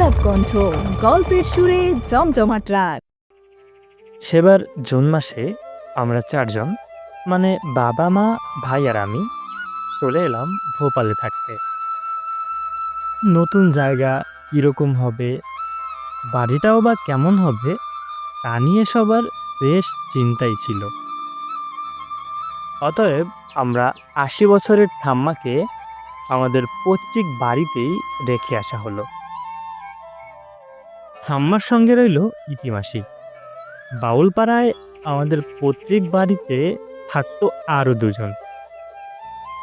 আলাপ কণ্ঠ গল্পের সুরে জমজমাট রাত। সেবার জুন মাসে আমরা চারজন মানে বাবা, মা, ভাই আর আমি, চলে এলাম ভোপালে থাকতে। নতুন জায়গা কীরকম হবে, বাড়িটাও বা কেমন হবে, তা নিয়ে সবার বেশ চিন্তাই ছিল। অতএব আমরা আশি বছরের ঠাম্মাকে আমাদের পৈতৃক বাড়িতেই রেখে আসা হলো। ঠাম্মার সঙ্গে রইল ইতিমাসি বাউলপাড়ায় আমাদের পৈতৃক বাড়িতে থাকতো আরও দুজন।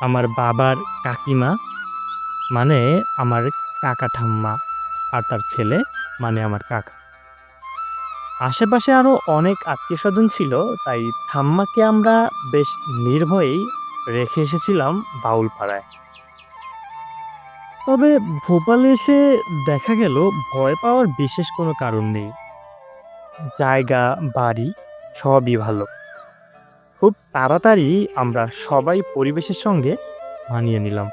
আমার বাবার কাকিমা মানে আমার কাকা ঠাম্মা, আর তার ছেলে মানে আমার কাকা। আশেপাশে আরও অনেক আত্মীয় স্বজন ছিল, তাই ঠাম্মাকে আমরা বেশ নির্ভয়েই রেখে এসেছিলাম বাউলপাড়ায়। তবে ভোপালে এসে দেখা গেল, ভয় পাওয়ার বিশেষ কোনো কারণ নেই। জায়গা, বাড়ি সবই ভালো। খুব তাড়াতাড়ি আমরা সবাই পরিবেশের সঙ্গে মানিয়ে নিলাম।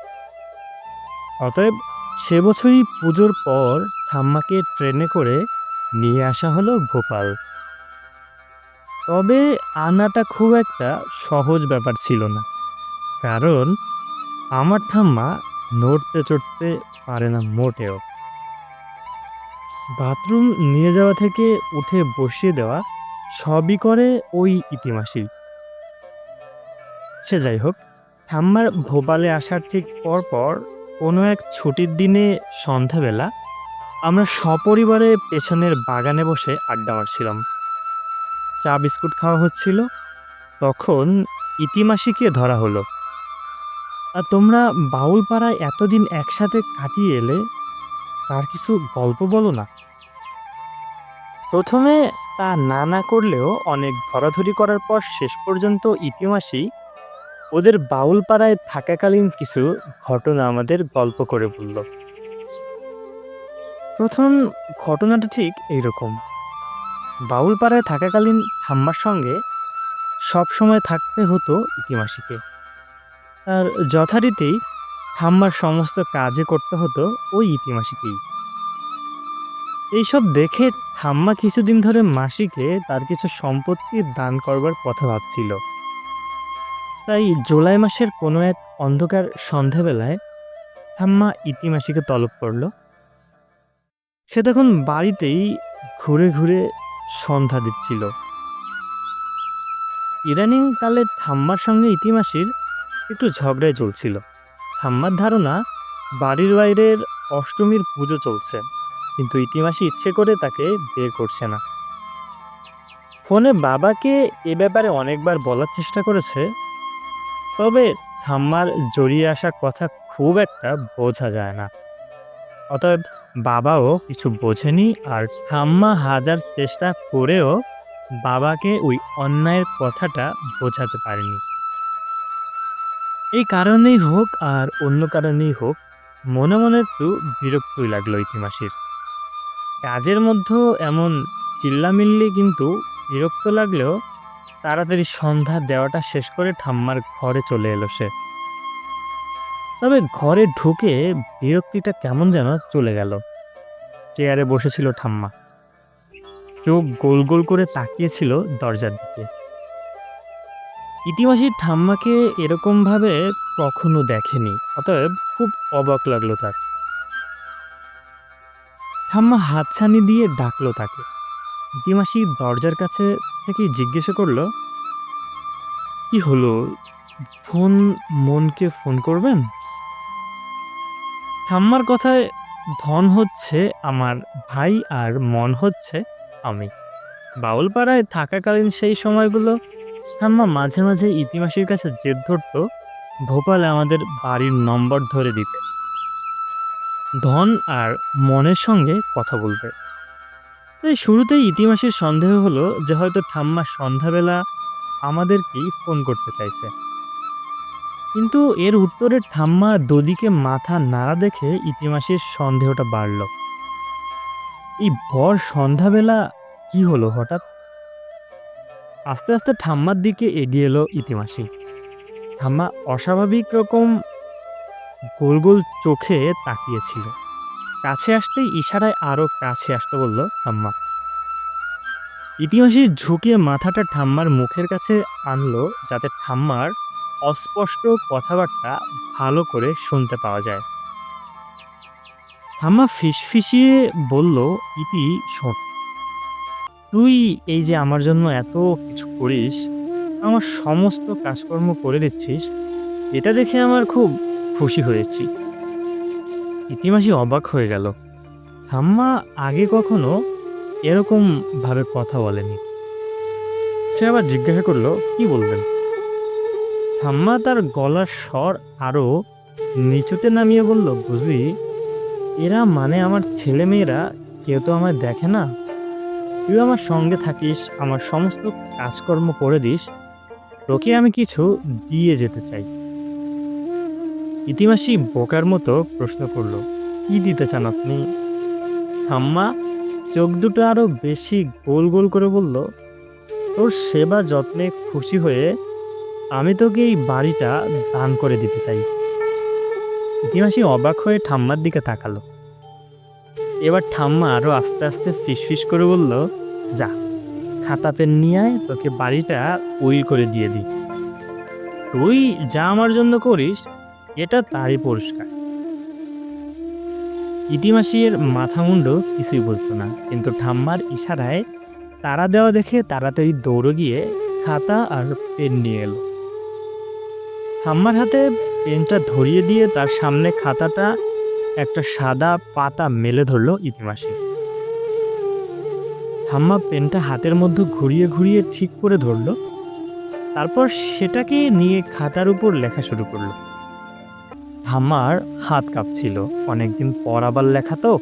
অতএব সে বছরই পুজোর পর ঠাম্মাকে ট্রেনে করে নিয়ে আসা হলো ভোপাল। তবে আনাটা খুব একটা সহজ ব্যাপার ছিল না। কারণ আমার ঠাম্মা নড়তে চড়তে পারে না মোটেও। বাথরুম নিয়ে যাওয়া থেকে উঠে বসিয়ে দেওয়া সবই করে ওই ইতিমাসি। সে যাই হোক, ঠাম্মার ভোপালে আসার ঠিক পরপর কোনো এক ছুটির দিনে সন্ধ্যাবেলা আমরা সপরিবারে পেছনের বাগানে বসে আড্ডা মারছিলাম। চা বিস্কুট খাওয়া হচ্ছিল, তখন ইতিমাসিকে ধরা হলো। আর তোমরা বাউলপাড়ায় এতদিন একসাথে কাটিয়ে এলে তার কিছু গল্প বলো না। প্রথমে তা না না করলেও অনেক ধরাধরি করার পর শেষ পর্যন্ত ইতিমাসি ওদের বাউলপাড়ায় থাকাকালীন কিছু ঘটনা আমাদের গল্প করে বলল। প্রথম ঘটনাটা ঠিক এইরকম। বাউলপাড়ায় থাকাকালীন ঠাম্মার সঙ্গে সব সময় থাকতে হতো ইতিমাসিকে আর যথারীতি ঠাম্মার সমস্ত কাজে করতে হতো ওই ইতিমাসিকেই। এইসব দেখে ঠাম্মা কিছুদিন ধরে মাসিকে তার কিছু সম্পত্তি দান করবার কথা ভাবছিল। তাই জুলাই মাসের কোনো এক অন্ধকার সন্ধেবেলায় ঠাম্মা ইতিমাসিকে তলব করল। সে তখন বাড়িতেই ঘুরে ঘুরে সন্ধ্যা দিচ্ছিল। ইদানিং কালে ঠাম্মার সঙ্গে ইতিমাসির একটু ঝগড়ায় চলছিল। ঠাম্মার ধারণা, বাড়ির বাইরের অষ্টমীর পুজো চলছে, কিন্তু ইতিমাসি ইচ্ছে করে তাকে বিয়ে করছে না। ফোনে বাবাকে এ ব্যাপারে অনেকবার বলার চেষ্টা করেছে, তবে ঠাম্মার জড়িয়ে আসা কথা খুব একটা বোঝা যায় না। অতএব বাবাও কিছু বোঝেনি আর ঠাম্মা হাজার চেষ্টা করেও বাবাকে ওই অন্যায়ের কথাটা বোঝাতে পারেনি। এই কারণেই হোক আর অন্য কারণেই হোক, মনে মনে একটু বিরক্তই লাগল ইতিমাসির কাজের মধ্যেও এমন চিল্লামিল্লি কিন্তু বিরক্ত লাগলেও তাড়াতাড়ি সন্ধ্যা দেওয়াটা শেষ করে ঠাম্মার ঘরে চলে এলো সে। তবে ঘরে ঢুকে বিরক্তিটা কেমন যেন চলে গেল। চেয়ারে বসেছিল ঠাম্মা। চোখ গোল গোল করে তাকিয়েছিল দরজার দিকে। ইতিমাসির ঠাম্মাকে এরকমভাবে কখনো দেখেনি, অতএব খুব অবাক লাগল তার ঠাম্মা হাতছানি দিয়ে ডাকলো তাকে। ইতিমাসি দরজার কাছে থেকে জিজ্ঞেস করল, কি হলো? ফোন, মনকে ফোন করবেন? ঠাম্মার কথায়, ধন হচ্ছে আমার ভাই আর মন হচ্ছে আমি। বাউলপাড়ায় থাকাকালীন সেই সময়গুলো ঠাম্মা মাঝে মাঝে ইতিমাসির কাছে জেদ ধরত, ভোপালে আমাদের বাড়ির নম্বর ধরে দিতে। ধন আর মনের সঙ্গে কথা বলবে তাই শুরুতেই ইতিমাসের সন্দেহ হলো যে হয়তো ঠাম্মা সন্ধ্যাবেলা আমাদেরকেই ফোন করতে চাইছে। কিন্তু এর উত্তরে ঠাম্মা দদিকে মাথা নাড়া দেখে ইতিমাসের সন্দেহটা বাড়ল। এই ভর সন্ধ্যাবেলা কি হলো হঠাৎ? আস্তে আস্তে ঠাম্মার দিকে এগিয়ে এলো ইতিমাসি। ঠাম্মা অস্বাভাবিক রকম গোল গোল চোখে তাকিয়েছিল। কাছে আসতেই ইশারায় আরও কাছে আসতে বলল ঠাম্মা। ইতিমাসি ঝুঁকে মাথাটা ঠাম্মার মুখের কাছে আনলো যাতে ঠাম্মার অস্পষ্ট কথাবার্তা ভালো করে শুনতে পাওয়া যায়। ঠাম্মা ফিসফিসিয়ে বলল, ইতি শোন। তুই এই যে আমার জন্য এত কিছু করিস, আমার সমস্ত কাজকর্ম করে দিচ্ছিস, এটা দেখে আমার খুব খুশি হয়েছি। ইতিমাসি অবাক হয়ে গেল। ঠাম্মা আগে কখনো এরকম ভাবে কথা বলেনি। সে আবার জিজ্ঞাসা করল, কি বলবেন? ঠাম্মা তার গলার স্বর আরও নিচুতে নামিয়ে বলল, বুঝলি, এরা মানে আমার ছেলে মেয়েরা কেউ তো আমায় দেখে না? তুই আমার সঙ্গে থাকিস, আমার সমস্ত কাজকর্ম করে দিস, তোকে আমি কিছু দিয়ে যেতে চাই। ইতিমাসি বোকার মতো প্রশ্ন করল, কি দিতে চান আপনি? ঠাম্মা চোখ দুটো আরও বেশি গোল গোল করে বলল, তোর সেবা যত্নে খুশি হয়ে আমি তোকে এই বাড়িটা দান করে দিতে চাই। ইতিমাসি অবাক হয়ে ঠাম্মার দিকে তাকালো। এবার ঠাম্মা আরও আস্তে আস্তে ফিসফিস করে বলল, যা খাতা পেন নিয়ে তোকে বাড়িটা উইল করে দিয়ে দিই। তুই যা আমার জন্য করিস, এটা তারই পুরস্কার। ইতিমাসির মাথা মুন্ডু কিছুই বুঝতো না, কিন্তু ঠাম্মার ইশারায় তারা দেওয়া দেখে তাড়াতাড়ি দৌড়ে গিয়ে খাতা আর পেন নিয়ে এলো। ঠাম্মার হাতে পেনটা ধরিয়ে দিয়ে তার সামনে খাতাটা একটা সাদা পাতা মেলে ধরলো ইতিমাসে। ঠাম্মা পেনটা হাতের মধ্যে ঘুরিয়ে ঘুরিয়ে ঠিক করে ধরলো। তারপর সেটাকে নিয়ে খাতার উপর লেখা শুরু করল। ঠাম্মার হাত কাঁপছিল। অনেকদিন পর আবার লেখা তো।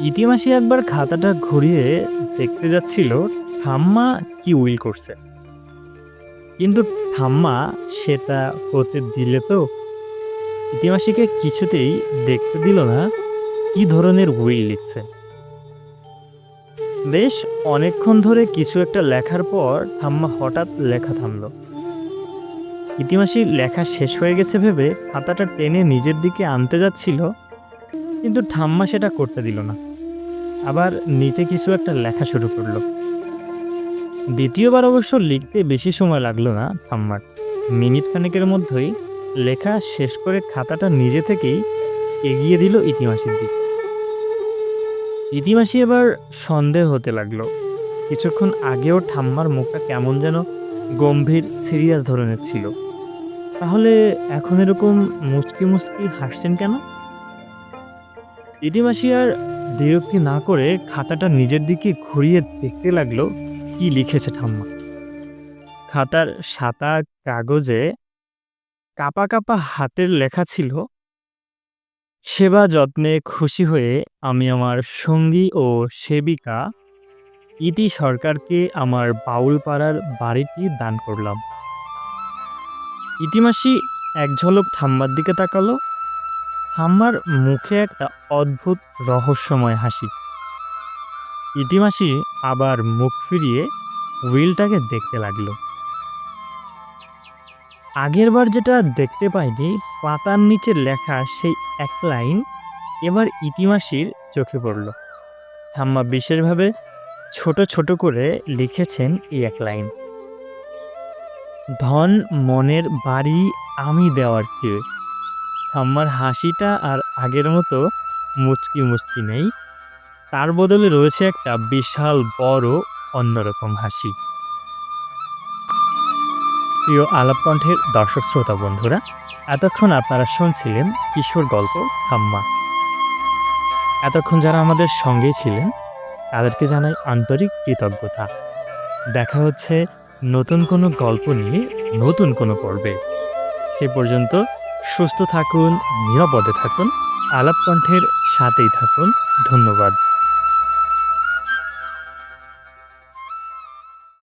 ইতিমাসে একবার খাতাটা ঘুরিয়ে দেখতে যাচ্ছিল ঠাম্মা কি উইল করছে। কিন্তু ঠাম্মা সেটা হতে দিলে তো ইতিমাসিকে কিছুতেই দেখতে দিল না কি ধরনের উইল লিখছে। বেশ অনেকক্ষণ ধরে কিছু একটা লেখার পর ঠাম্মা হঠাৎ লেখা থামলো। ইতিমাসি লেখা শেষ হয়ে গেছে ভেবে খাতাটা টেনে নিজের দিকে আনতে যাচ্ছিল, কিন্তু ঠাম্মা সেটা করতে দিল না। আবার নিচে কিছু একটা লেখা শুরু করল। দ্বিতীয়বার অবশ্য লিখতে বেশি সময় লাগল না ঠাম্মার। মিনিট খানেকের মধ্যেই লেখা শেষ করে খাতাটা নিজে থেকেই এগিয়ে দিল ইতিমাসির দিকে। ইতিমাসি এবার সন্দেহ হতে লাগল, কিছুক্ষণ আগেও ঠাম্মার মুখটা কেমন যেন গম্ভীর সিরিয়াস ধরনের ছিল। তাহলে এখন এরকম মুচকি মুচকি হাসছেন কেন? ইতিমাসি আর বিরক্তি না করে খাতাটা নিজের দিকে ঘুরিয়ে দেখতে লাগল, কি লিখেছে ঠাম্মা? খাতার সাদা কাগজে কাপা কাপা হাতের লেখা ছিল, সেবা যত্নে খুশি হয়ে আমি আমার সঙ্গী ও সেবিকা ইতি সরকারকে আমার বাউলপাড়ার বাড়িটি দান করলাম। ইতিমাসি এক ঝলক ঠাম্মার দিকে তাকালো। ঠাম্মার মুখে একটা অদ্ভুত রহস্যময় হাসি। ইতিমাসি আবার মুখ ফিরিয়ে উইলটাকে দেখতে লাগল। আগেরবার যেটা দেখতে পাইনি, পাতার নিচে লেখা সেই এক লাইন, এবার ইতিমাসির চোখে পড়ল। ঠাম্মা বিশেষভাবে ছোট ছোট করে লিখেছেন এই এক লাইন। ধন মনের বাড়ি আমি দেওয়ার কে? ঠাম্মার হাসিটা আর আগের মতো মুচকি মুচকি নেই। তার বদলে রয়েছে একটা বিশাল বড় অন্যরকম হাসি। প্রিয় আলাপকণ্ঠের দর্শক শ্রোতা বন্ধুরা, এতক্ষণ আপনারা শুনছিলেন কিশোর গল্প ঠাম্মা এতক্ষণ যারা আমাদের সঙ্গেই ছিলেন, তাদেরকে জানাই আন্তরিক কৃতজ্ঞতা। দেখা হচ্ছে নতুন কোনো গল্প নিয়ে নতুন কোনো পর্বে। সে পর্যন্ত সুস্থ থাকুন, নিরাপদে থাকুন, আলাপকণ্ঠের সাথেই থাকুন। ধন্যবাদ।